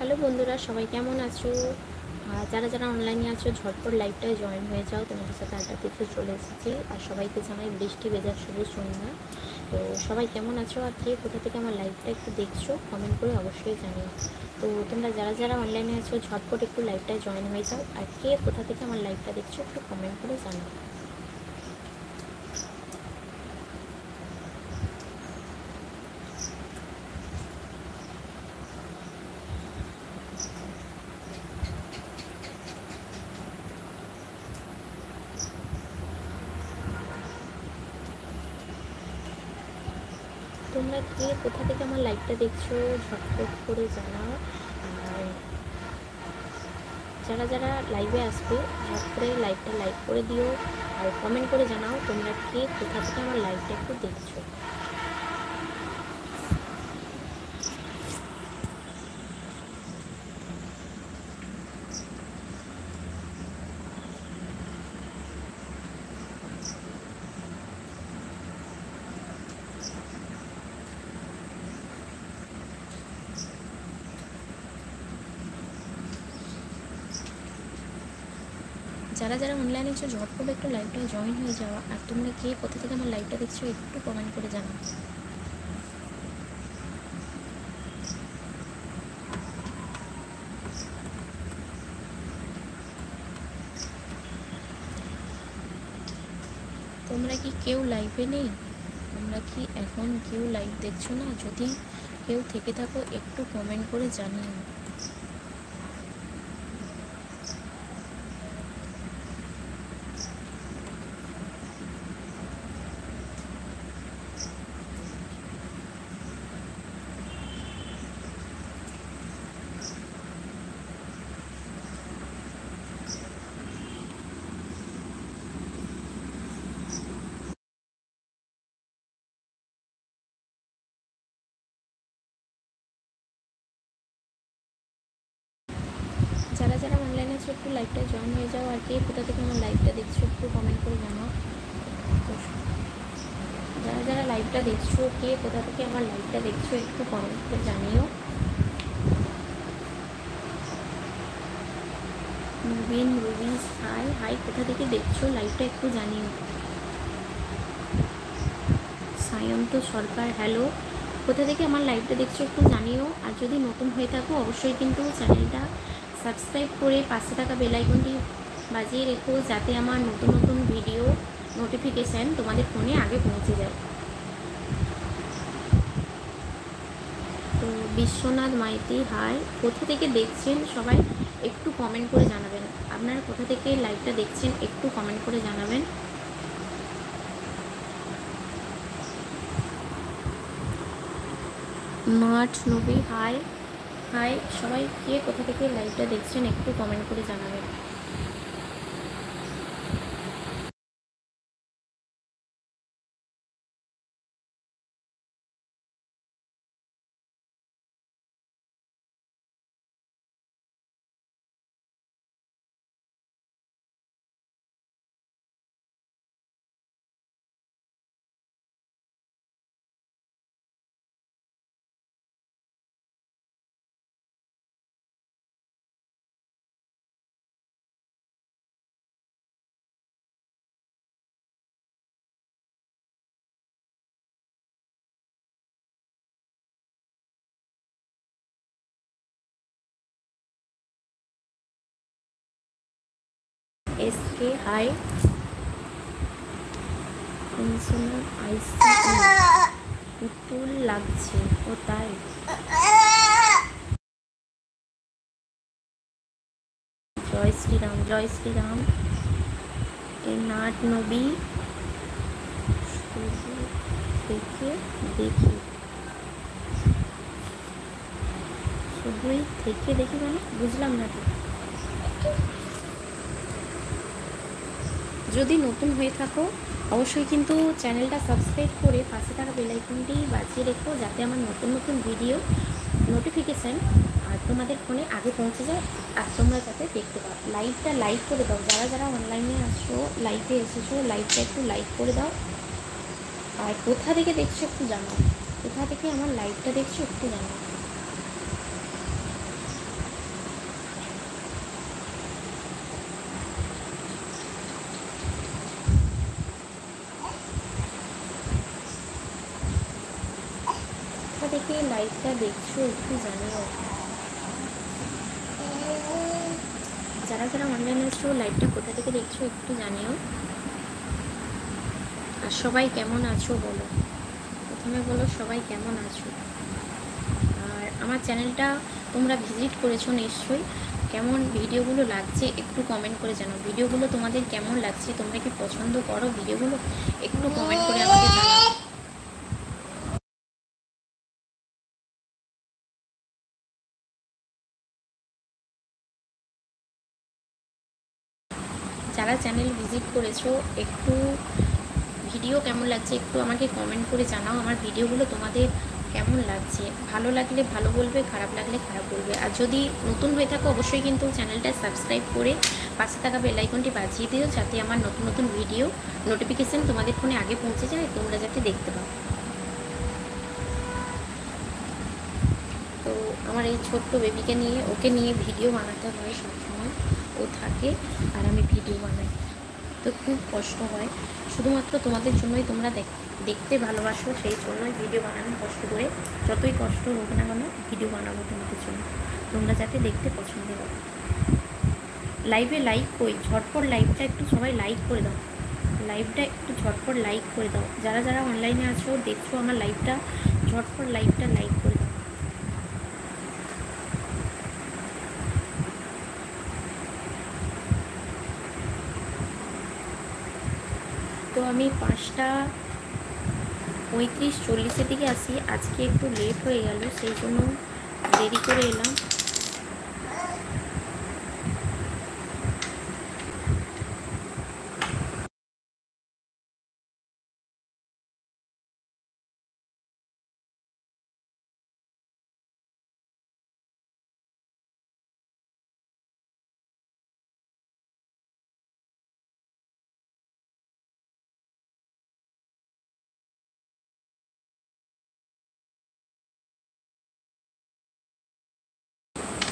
Hello বন্ধুরা, সবাই কেমন আছো? আর যারা যারা অনলাইনে আছো, ঝটপট লাইভটায় জয়েন হয়ে যাও। তোমাদের সাথে আড্ডা দিতে চলে এসেছি। আর সবাইকে জানাই, বৃষ্টি ভেজার শুভ সন্ধ্যা। তো সবাই কেমন আছো? আর কে কোথা থেকে আমার লাইভটা একটু দেখছ কমেন্ট করে অবশ্যই জানিও। তো তোমরা যারা যারা অনলাইনে আছো, ঝটপট একটু লাইভটায় জয়েন হয়ে যাও। আর কে কোথা থেকে আমার লাইভটা দেখছ, একটু কমেন্ট করে জানাও। তোমরা কে কোথা থেকে আমার লাইভটা দেখছ? ঝটপট করে জানাও। আর যারা যারা লাইভে আসবে ঝট করে লাইভটা লাইক করে দিও। আর কমেন্ট করে জানাও তোমরা কে কোথা থেকে আমার লাইভটা একটু দেখছ। যারা যারা অনলাইনে আছো ঝটপট একটু লাইভটা জয়েন হয়ে যাওয়া। আর তোমরা কে, কোথা থেকে আমার লাইভটা দেখছ, একটু কমেন্ট করে জানাও। তোমরা কি কেউ লাইভে নেই? তোমরা কি এখন কেউ লাইভ দেখছ না? যদি কেউ থেকে থাকো, একটু কমেন্ট করে জানিও। যারা যারা অনলাইনে আছো, একটু লাইভটা জয়েন হয়ে যাও আর কে। কোথা থেকে আমার লাইভটা দেখছ, একটু কমেন্ট করে জানাও। যারা যারা লাইভটা দেখছ, কে কোথা থেকে আমার লাইভটা দেখছ, একটু কমেন্ট করে জানিও। মুবিন রুবিস হাই হাই কোথা থেকে দেখছ লাইভটা একটু জানিও। সায়ন্ত সরকার হ্যালো কোথা থেকে আমার লাইভটা দেখছ একটু জানিও। আর যদি নতুন হয়ে থাকো, অবশ্যই কিন্তু চ্যানেলটা সাবস্ক্রাইব করে পাশে থাকা বেলাইকনটি বাজিয়ে রেখো যাতে আমার নতুন নতুন ভিডিও নোটিফিকেশান তোমাদের ফোনে আগে পৌঁছে যায়। তো বিশ্বনাথ মাইতি, হাই। কোথা থেকে দেখছেন সবাই একটু কমেন্ট করে জানাবেন। আপনারা কোথা থেকে লাইভটা দেখছেন একটু কমেন্ট করে জানাবেন। মাঠ নবী, হাই। হাই সবাই কে কোথা থেকে লাইভটা দেখছেন একটু কমেন্ট করে জানাবেন। এসকে হাই ইনসুলিন আইসি পুতুল লাগছে ও তাই জয় শ্রীরাম জয় শ্রীরাম। এই নাট নবী। শুধু থেকে দেখি। শুধুই থেকে দেখি মানে? বুঝলাম না ঠিক। যদি নতুন হয়ে থাকো, অবশ্যই কিন্তু চ্যানেলটা সাবস্ক্রাইব করে পাশে থাকা বেলাইকনটি বাজিয়ে রেখো যাতে আমার নতুন নতুন ভিডিও নোটিফিকেশান আর তোমাদের ফোনে আগে পৌঁছে যায় আর তোমরা যাতে দেখতে পাও। লাইভটা লাইক করে দাও। যারা যারা অনলাইনে আসছো লাইভে এসেছ লাইভটা একটু লাইক করে দাও। আর কোথা থেকে দেখছ একটু জানাও। কোথা থেকে আমার লাইভটা দেখছ একটু জানাও থেকে লাইভটা দেখছ, একটু জানিও। যারা যারা অনলাইনে আছো লাইভটা কোথা থেকে দেখছ, একটু জানিও। আর সবাই কেমন আছো বলো? প্রথমে বলো, সবাই কেমন আছো? আর আমার চ্যানেলটা তোমরা ভিজিট করেছ নিশ্চয়ই। কেমন ভিডিওগুলো লাগছে, একটু কমেন্ট করে জানাও। ভিডিওগুলো তোমাদের কেমন লাগছে, তোমরা কি পছন্দ করো ভিডিওগুলো একটু কমেন্ট করে আমাকে জানাও। যারা চ্যানেল ভিজিট করেছ, একটু ভিডিও কেমন লাগছে একটু আমাকে কমেন্ট করে জানাও। আমার ভিডিওগুলো তোমাদের কেমন লাগছে? ভালো লাগলে ভালো বলবে, খারাপ লাগলে খারাপ বলবে। আর যদি নতুন হয়ে থাকো, অবশ্যই কিন্তু চ্যানেলটা সাবস্ক্রাইব করে পাশে থাকা বেলাইকনটি বাজিয়ে দিও, যাতে আমার নতুন নতুন ভিডিও নোটিফিকেশান তোমাদের ফোনে আগে পৌঁছে যায়, তোমরা যাতে দেখতে পাও। তো আমার এই ছোট্ট বেবিকে নিয়ে, ওকে নিয়ে ভিডিও বানাতে হয় সবসময়। ও থাকে আর আমি ভিডিও বানাই। তো খুব কষ্ট হয়। শুধুমাত্র তোমাদের জন্যই তোমরা দেখ, দেখতে ভালোবাসো, সেই জন্যই ভিডিও বানানো কষ্ট করে। যতই কষ্ট হোক না কেন, ভিডিও বানাবো তোমাদের জন্য। তোমরা যাতে দেখতে পছন্দ করো। লাইভে লাইক কই, ঝটপট লাইভটা একটু সবাই লাইক করে দাও। লাইভটা একটু ঝটপট লাইক করে দাও। যারা যারা অনলাইনে আছো, দেখছ আমার লাইভটা ঝটপট লাইভটা লাইক করে দাও তো আমি পাঁচটা পঁয়ত্রিশ চল্লিশের দিকে আসি আজকে একটু লেট হয়ে গেল, সেই জন্য দেরি করে এলাম।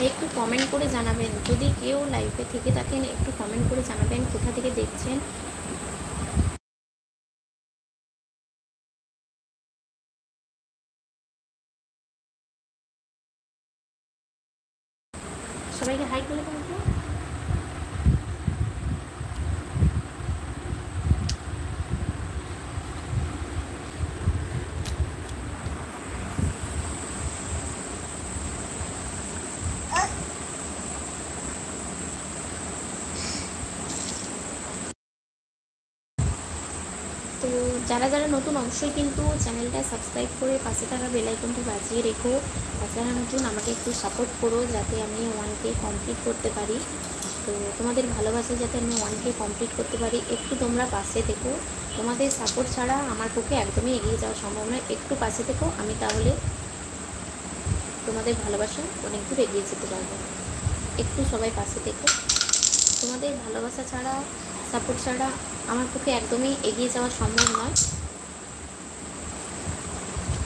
একটু কমেন্ট করে জানাবেন। যদি কেউ লাইভে থেকে থাকেন, একটু কমেন্ট করে জানাবেন কোথা থেকে দেখছেন। সবাইকে হাই করে দেবো তো যারা যারা নতুন অবশ্যই কিন্তু চ্যানেলটা সাবস্ক্রাইব করে পাশে থাকা বেলাইকনটি বাজিয়ে রেখো। যারা নতুন, আমাকে একটু সাপোর্ট করো যাতে আমি ওয়ানকে কমপ্লিট করতে পারি। তো তোমাদের ভালোবাসা যাতে আমি ওয়ানকে কমপ্লিট করতে পারি। একটু তোমরা পাশে থেকো। তোমাদের সাপোর্ট ছাড়া আমার পক্ষে একদমই এগিয়ে যাওয়া সম্ভব নয়। একটু পাশে থেকো, আমি তাহলে তোমাদের ভালোবাসা অনেক দূর এগিয়ে যেতে পারব। একটু সবাই পাশে থেকো। তোমাদের ভালোবাসা ছাড়া সাপোর্ট ছাড়া আমার পক্ষে একদমই এগিয়ে যাওয়া সম্ভব নয়।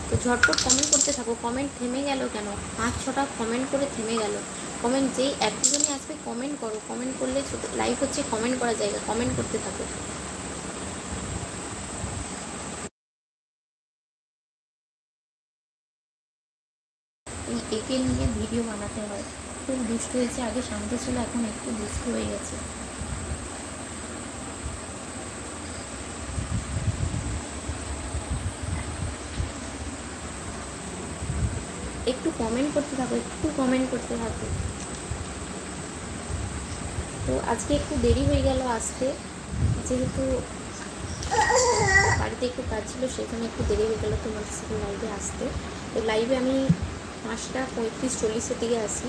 তো ঝটপট কমেন্ট করতে থাকো। কমেন্ট থেমে গেল কেন? পাঁচ ছটা কমেন্ট করে থেমে গেল। কমেন্ট যেই এক দুজনে আসবে কমেন্ট করো। কমেন্ট করলে লাইভ হচ্ছে কমেন্ট করার জায়গা। কমেন্ট করতে থাকো। একে নিয়ে ভিডিও বানাতে হয়। খুব দুষ্ট হয়েছে। আগে শান্ত ছিল, এখন একটু দুষ্ট হয়ে গেছে। একটু কমেন্ট করতে থাকো, একটু কমেন্ট করতে থাকো। তো আজকে একটু দেরি হয়ে গেল আসতে। যেহেতু বাড়িতে একটু কাজ ছিল সেখানে একটু দেরি হয়ে গেলো তোমাদের সাথে লাইভে আসতে। তো লাইভে আমি পাঁচটা পঁয়ত্রিশ চল্লিশের দিকে আসি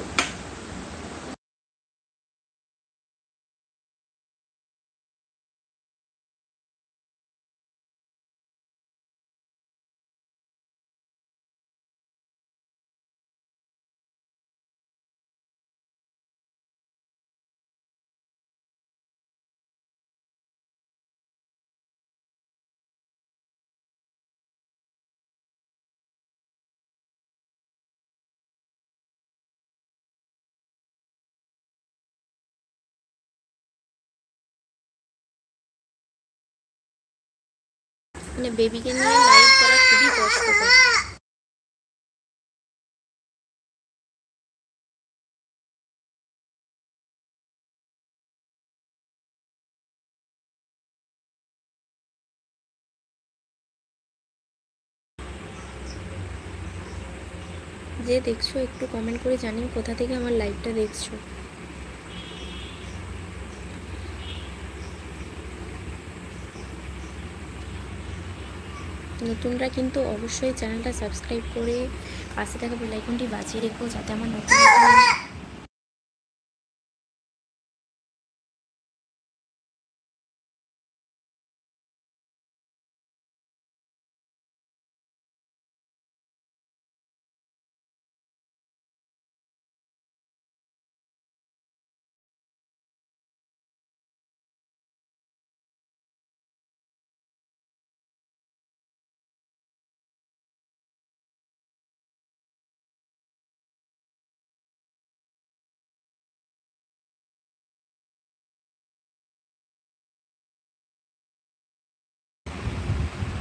মানে বেবিকে নিয়ে লাইভ করা খুবই কষ্টকর। যে দেখছ, একটু কমেন্ট করে জানিও কোথা থেকে আমার লাইভটা দেখছ। নতুনরা কিন্তু অবশ্যই চ্যানেলটা সাবস্ক্রাইব করে পাশে থাকা বেলাইকনটি বাজিয়ে রেখো যাতে আমার নতুন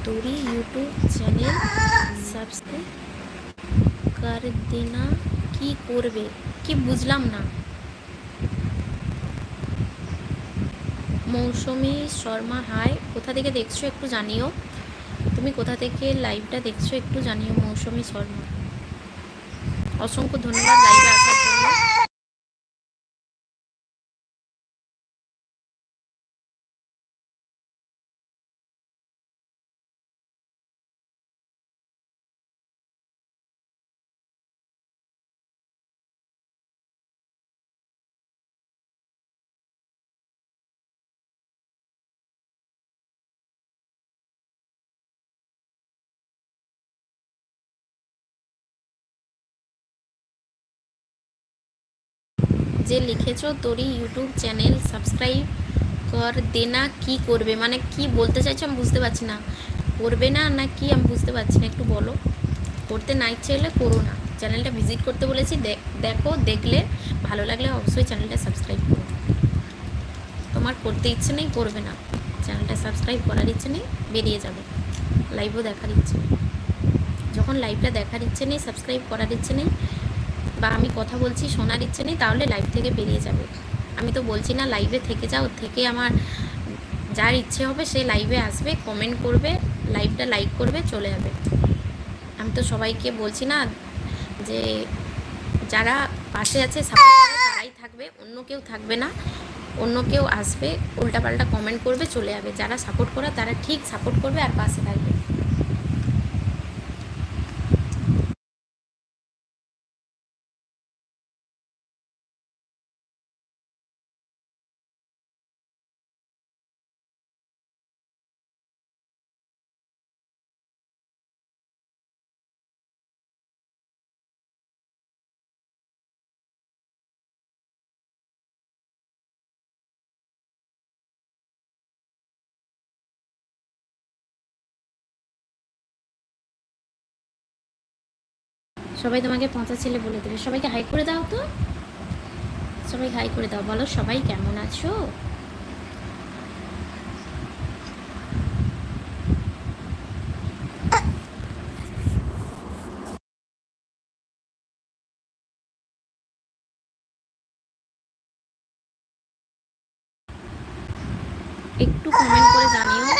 নতুন তোরই यूट्यूब চ্যানেল সাবস্ক্রাইব কর দেনা কি করবে কি বুঝলাম না মৌসুমি শর্মা হাই কোথা থেকে দেখছো একটু জানিও তুমি কোথা থেকে লাইভটা দেখছো একটু জানিও মৌসুমি শর্মা অসংখ্য ধন্যবাদ লাইভে আসার যে লিখেছো, তোরই ইউটিউব চ্যানেল সাবস্ক্রাইব কর দেনা কি করবে। মানে কি বলতে চাইছো আমি বুঝতে পারছি না। করবে না না কি আমি বুঝতে পারছি না, একটু বলো। করতে না ইচ্ছে হলে করো না। চ্যানেলটা ভিজিট করতে বলেছি দেখ- দেখো, দেখলে ভালো লাগলে অবশ্যই চ্যানেলটা সাবস্ক্রাইব করো। তোমার করতে ইচ্ছে নেই, করবে না। চ্যানেলটা সাবস্ক্রাইব করার ইচ্ছে নেই, বেরিয়ে যাবে। লাইভও দেখার ইচ্ছে যখন লাইভটা দেখার ইচ্ছে নেই সাবস্ক্রাইব করার ইচ্ছে নেই বা আমি কথা বলছি শোনার ইচ্ছে নেই, তাহলে লাইভ থেকে বেরিয়ে যাবে। আমি তো বলছি না লাইভে থেকে যাও, থেকে আমার যার ইচ্ছে হবে সে লাইভে আসবে কমেন্ট করবে লাইভটা লাইক করবে, চলে যাবে। আমি তো সবাইকে বলছি না যে যারা পাশে আছে সাপোর্ট তারাই থাকবে, অন্য কেউ থাকবে না, অন্য কেউ আসবে, উল্টাপাল্টা কমেন্ট করবে, চলে যাবে। যারা সাপোর্ট করে, তারা ঠিক সাপোর্ট করবে আর পাশে থাকবে। সবাই তোমাকে পচা ছেলে বলে দেবে। সবাইকে হাই করে দাও তো। সবাই হাই করে দাও। বলো সবাই কেমন আছো? একটু কমেন্ট করে জানিও।